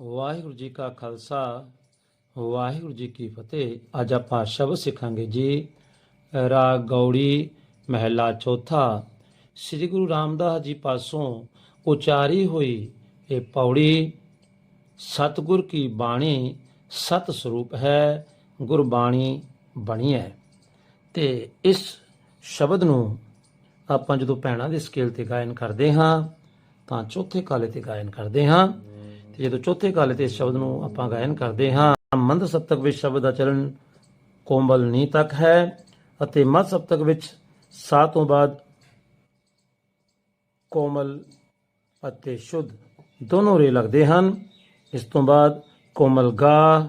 ਵਾਹਿਗੁਰੂ ਜੀ ਕਾ ਖਾਲਸਾ, ਵਾਹਿਗੁਰੂ ਜੀ ਕੀ ਫਤਿਹ। ਅੱਜ ਆਪਾਂ ਸ਼ਬਦ ਸਿੱਖਾਂਗੇ ਜੀ ਰਾਗ ਗੌੜੀ ਮਹਿਲਾ ਚੌਥਾ। ਸ੍ਰੀ ਗੁਰੂ ਰਾਮਦਾਸ ਜੀ ਪਾਸੋਂ ਉਚਾਰੀ ਹੋਈ ਇਹ ਪੌੜੀ, ਸਤਿਗੁਰ ਕੀ ਬਾਣੀ ਸਤ ਸਰੂਪ ਹੈ, ਗੁਰਬਾਣੀ ਬਣੀ ਹੈ। ਤੇ ਇਸ ਸ਼ਬਦ ਨੂੰ ਆਪਾਂ ਜਦੋਂ ਭੈਣਾਂ ਦੇ ਸਕੇਲ ਤੇ ਗਾਇਨ ਕਰਦੇ ਹਾਂ, ਤਾਂ ਚੌਥੇ ਕਾਲੇ ਤੇ ਗਾਇਨ ਕਰਦੇ ਹਾਂ। ਤੇ ਜਦੋਂ ਚੌਥੇ ਕਾਲੇ ਤੇ ਇਸ ਸ਼ਬਦ ਨੂੰ ਆਪਾਂ ਗਾਇਨ ਕਰਦੇ ਹਾਂ, ਮੰਦ ਸਪਤਕ ਵਿੱਚ ਸ਼ਬਦ ਦਾ ਚਲਨ ਕੋਮਲ ਨੀ ਤੱਕ ਹੈ ਅਤੇ ਮੱਧ ਸਪਤਕ ਵਿੱਚ ਸਾ ਤੋਂ ਬਾਅਦ ਕੋਮਲ ਅਤੇ ਸ਼ੁੱਧ ਦੋਨੋਂ ਰੇ ਲੱਗਦੇ ਹਨ। ਇਸ ਤੋਂ ਬਾਅਦ ਕੋਮਲ ਗਾ,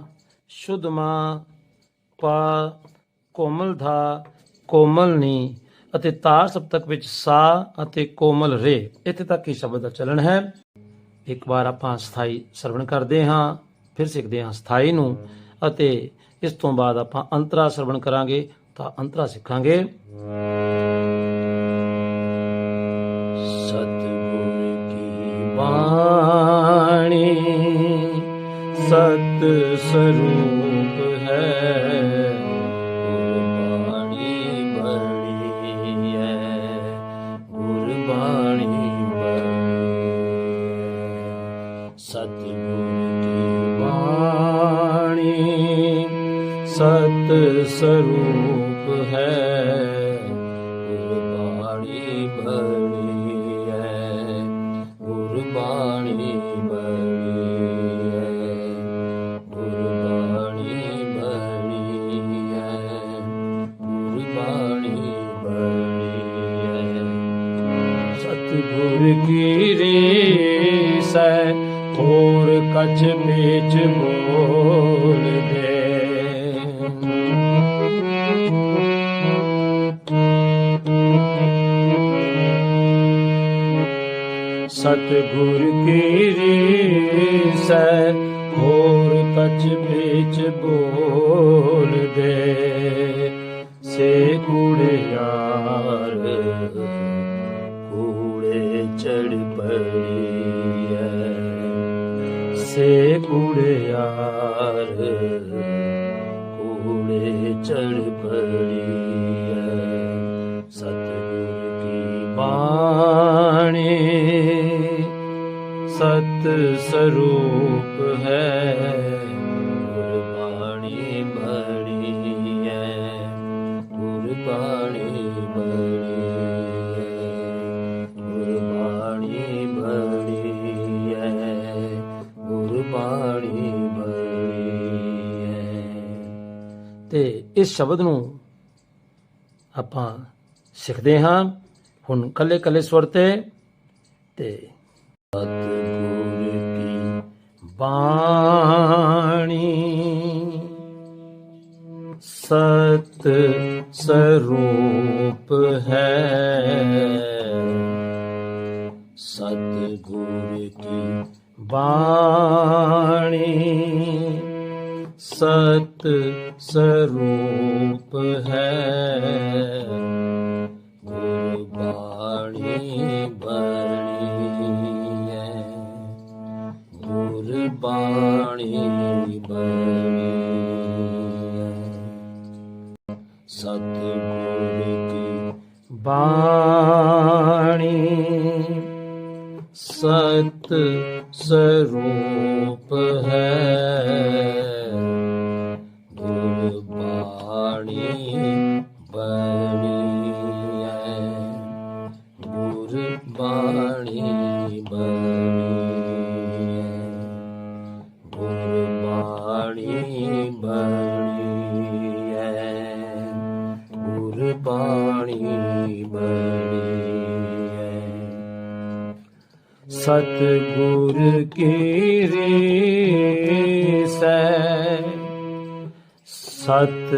ਸ਼ੁੱਧ ਮਾ, ਪਾ, ਕੋਮਲ ਧਾ, ਕੋਮਲ ਨੀ ਅਤੇ ਤਾਰ ਸਪਤਕ ਵਿੱਚ ਸਾ ਅਤੇ ਕੋਮਲ ਰੇ। ਇੱਥੇ ਤੱਕ ਹੀ ਸ਼ਬਦ ਦਾ ਚੱਲਣ ਹੈ। ਇੱਕ ਵਾਰ ਆਪਾਂ ਸਥਾਈ ਸਰਵਣ ਕਰਦੇ ਹਾਂ, ਫਿਰ ਸਿੱਖਦੇ ਹਾਂ ਸਥਾਈ ਨੂੰ ਅਤੇ ਇਸ ਤੋਂ ਬਾਅਦ ਆਪਾਂ ਅੰਤਰਾ ਸਰਵਣ ਕਰਾਂਗੇ ਤਾਂ ਅੰਤਰਾ ਸਿੱਖਾਂਗੇ। ਸਤਿਗੁਰ ਕੀ ਬਾਣੀ ਸਤ ਸਰੂਪ ਸਤਿਗੁਰ ਕੀ ਬਾਣੀ ਸਤ ਸਰੂਪ ਹੈ। ਹੋਰ ਕਛ ਵਿੱਚ ਬੋਲ ਸਤਿਗੁਰ ਕੀ ਰੀਸ ਹੈ ਹੋਰ ਕਛ ਵਿੱਚ ਬੋਲ ਦੇ। ਸੇ ਕੁੜਿਆਰ ਕੂੜੇ ਚੜ ਪੜੀ। ਸੇ ਕੁੜਿਆਰ ਕੂੜੇ ਚੜ ਪੜੀ ਹੈ ਸਤਿਗੁਰ ਕੀ ਬਾਣੀ ਸਤ ਸਰੂਪ ਹੈ। ਤੇ ਇਸ ਸ਼ਬਦ ਨੂੰ ਆਪਾਂ ਸਿੱਖਦੇ ਹਾਂ। ਹੁਣ ਕੱਲੇ ਕੱਲੇ ਸਵਰ ਤੇ ਤੇ ਸਤਿਗੁਰ ਕੀ ਬਾਣੀ ਸਤ ਸਰੂਪ ਹੈ। ਸਤਿਗੁਰ ਕੀ ਬਾਣੀ ਸਤ ਸਰੂਪ ਹੈ। ਗੁਰਬਾਣੀ ਬਣੀ ਹੈ। ਗੁਰਬਾਣੀ ਬਣੀ ਹੈ। ਸਤਿਗੁਰ ਕੀ ਬਾਣੀ, ਸਤ ਸਰੂਪ ਹੈ। ਗੁਰਬਾਣੀ ਬਣੀ ਹੈ ਗੁਰਬਾਣੀ ਬਣੀ ਹੈ ਗੁਰਬਾਣੀ ਬਣੀ ਹੈ ਗੁਰਬਾਣੀ ਬਣੀ ਹੈ ਸਤਿਗੁਰ ਕੀ ਰੀਸ ਹੈ ਸਤ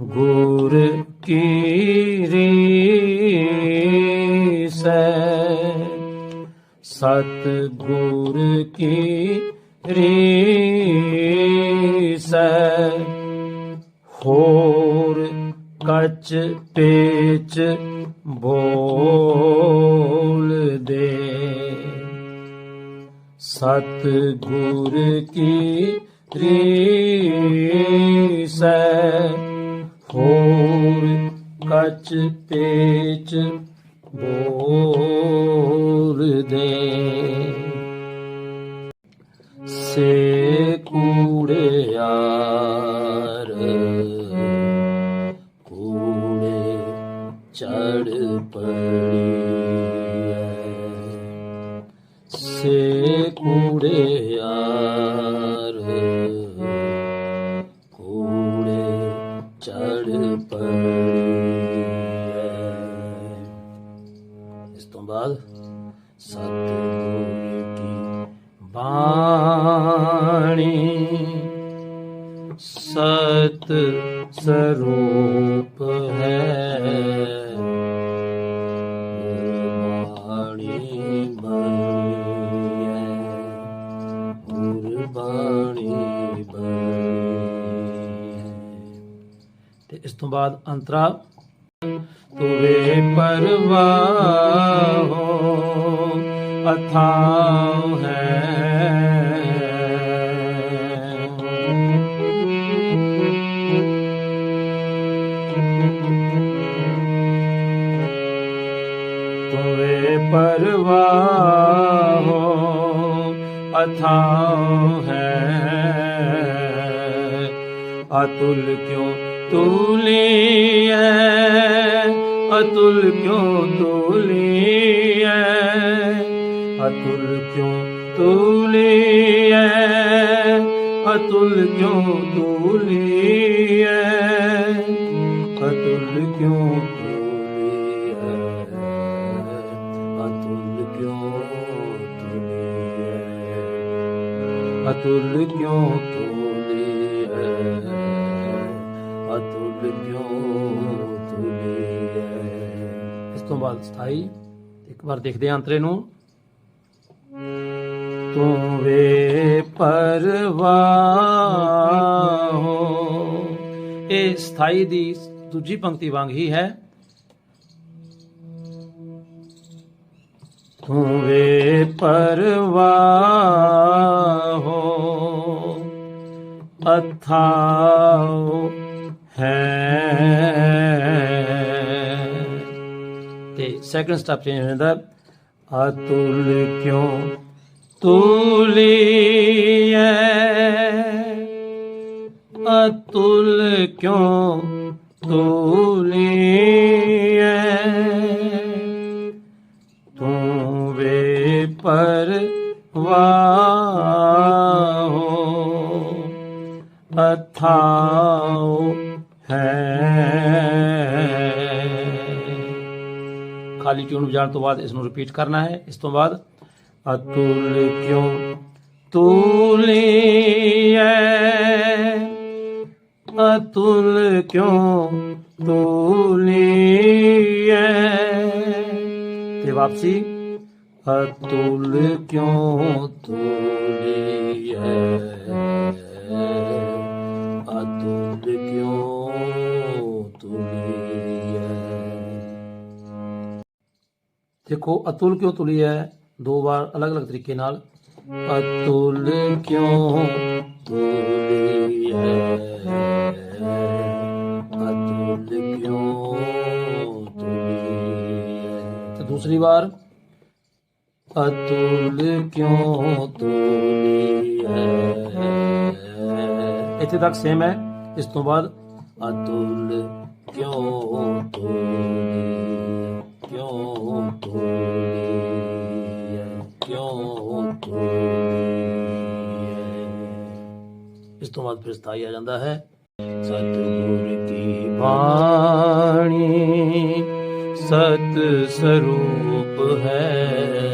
ਗੁਰ ਕੀ ਰੀਸ? ਸਤ ਗੁਰ ਕੀ ਰੀਸ? ਹੋਰ ਕਚ ਪੇਚ ਬੋਲ ਦੇ। ਸਤ ਗੁਰ ਕੀ ਰੀਸੈ? ਹੋਰ ਕਚ ਪੇਚ ਬੋਲ ਦੇ। ਸੇ ਕੂੜਿਆਰ ਕੂੜੇ ਚੜ ਪੜੀਐ। ਸੇ ਕੂੜਿਆਰ ਬਾਣੀ। ਸਤ ਸਰੂਪ ਹੈ। ਬਾਣੀ ਬਣੀ ਹੈ ਗੁਰਬਾਣੀ ਬਣੀ ਤੇ ਇਸ ਤੋਂ ਬਾਅਦ ਅੰਤਰਾ। ਤੁਵੇ ਪਰਵਾਹੋ ਅਥਾਉ ਹੈ। परवाहो अथाओ है। अतुल क्यों तुली अतुल क्यों तुली अतुल क्यों तुली अतुल क्यों तुली अतुल क्यों ਅਤੁਲ ਕਿਉ ਤੁਲੀਐ? ਅਤੁਲ ਕਿਉ ਤੁਲੀਐ? ਇਸ ਤੋਂ ਬਾਅਦ ਸਥਾਈ, ਇੱਕ ਵਾਰ ਦੇਖਦੇ ਹਾਂ ਅੰਤਰੇ ਨੂੰ। ਤੂੰ ਵੇ ਪਰਵਾਹੋ। ਇਹ ਸਥਾਈ ਦੀ ਦੂਜੀ ਪੰਕਤੀ ਵਾਂਗ ਹੀ ਹੈ। ਤੂੰ ਵੇ ਪਰਵਾਹੋ ਅਥਾਉ ਹੈ। ਤੇ ਸੈਕੰਡ ਸਟੈਪ ਚੇਂਜ ਹੋ ਜਾਂਦਾ ਅਤੁਲ ਕਿਉਂ ਤੁਲੀਐ? ਅਤੁਲ ਕਿਉਂ ਤੂੰ پرواہ ہو اتھاؤ ہے۔ خالی کیوں جان تو بعد اس نو ریپیٹ کرنا ہے۔ اس تو بعد اتول کیوں؟ تولی ہے۔ اتل کیوں؟ تولی ہے۔ پھر واپسی۔ اتل کیوں تولی ہے؟ اتل کیوں تولی ہے؟ دیکھو اتل کیوں تولی ہے؟ دو بار الگ الگ طریقے نال۔ اتل کیوں تولی ہے؟ اتل کیوں تولی ہے؟ دوسری بار۔ ਅਤੁਲ ਕਿਉਂ ਤੁਲੀ ਇੱਥੇ ਤੱਕ ਸੇਮ ਹੈ। ਇਸ ਤੋਂ ਬਾਅਦ ਅਤੁਲ ਕਿਉਂ ਤੁਲੀ ਕਿਉਂ ਤੁਲੀ ਹੈ ਕਿਉਂ ਇਸ ਤੋਂ ਬਾਅਦ ਫਿਰ ਸਥਾਈ ਆ ਜਾਂਦਾ ਹੈ। ਸਤਿਗੁਰ ਕੀ ਬਾਣੀ? ਸਤ ਸਰੂਪ ਹੈ।